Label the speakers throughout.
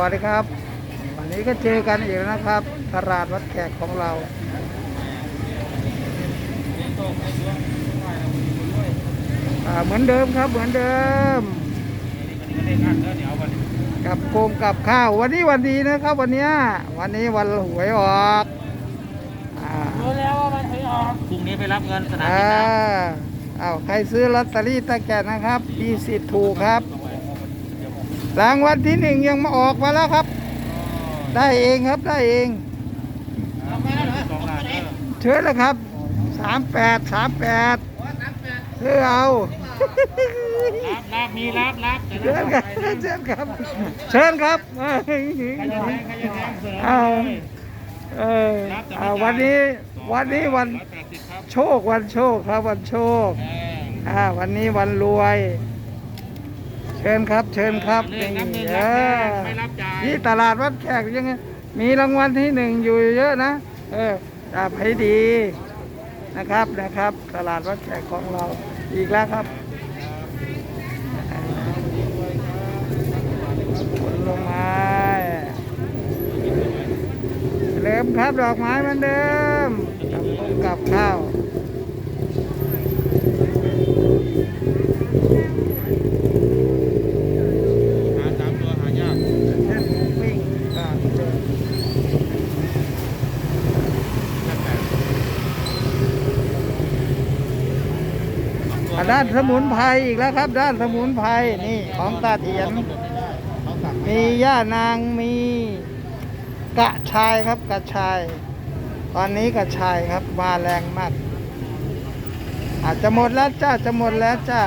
Speaker 1: วัสดีครับ วันนี้ก็เจอกันอีกแล้วนะครับ ตลาดวัดแขกของเราอ่าเหมือนเดิมครับเหมือนเดิม กับโกงกับข้าววันนี้วันดีนะครับ วันเนี้ยวันนี้วันหวยออกอ่า
Speaker 2: รู้แล้วว่ามันหวยออกพรุ่งนี้ไปรับเงินสนาม
Speaker 1: อ่า
Speaker 2: บินน้
Speaker 1: เอาใครซื้อลอตเตอรี่ตะแกรงนะครับมีสิทธิ์ถูกครับ รางวัลที่หนึ่งยังมาออกมาแล้วครับ ได้เองครับได้เองำ
Speaker 2: สองล้านเออ
Speaker 1: เชิญเลยครับสามแปดสามแปดซื้อเอา
Speaker 2: รับรับมีรับรับจะ
Speaker 1: เชิญครับเชิญครับเชิญครับเอ้ย
Speaker 2: ใครจะแทงใครจะแทงเสริม
Speaker 1: เอา
Speaker 2: เลย
Speaker 1: เออเอาวันนี้วันนี้วัน
Speaker 2: ร้อยแปดสิบครับ
Speaker 1: โชควันโชคครับวันโชค
Speaker 2: เออ
Speaker 1: อ่าวันนี้วันรวยเชิญครับ เชิญครับ
Speaker 2: เลข
Speaker 1: นี่
Speaker 2: น้ำเงิน
Speaker 1: เอ
Speaker 2: รับแท
Speaker 1: อง
Speaker 2: ไม่รับจ่าย
Speaker 1: ที่ตลาดวัดแขกยังไงมีรางวัลที่หนึ่งอยู่เยอะนะ เออจับให้ดีนะครับนะครับ ตลาดวัดแขกของเราอีกแล้วครับผลไม้เริ่มครับดอกไม้เหมือนเดิมกับข้าวกับข้าว
Speaker 2: หาสามตัวหายาก
Speaker 1: เช่นหมูปิ้งก็เจออะ ด้านสมุนไพรอีกแล้วครับ ด้านสมุนไพรนี่ของตาเถียน มีย่านางมีกระชายครับกระชาย ตอนนี้กระชายครับมาแรงมาก อาจจะหมดแล้วจ้าจะหมดแล้วจ้า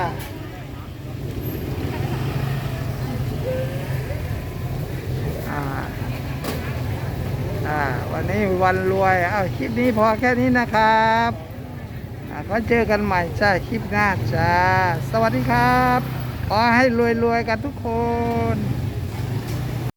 Speaker 1: อ่าอ่าวันนี้วันรวย เอาคลิปนี้พอแค่นี้นะครับ อ่าก็เจอกันใหม่จ้าคลิปหน้าจ้า สวัสดีครับ ขอให้รวยๆกันทุกคน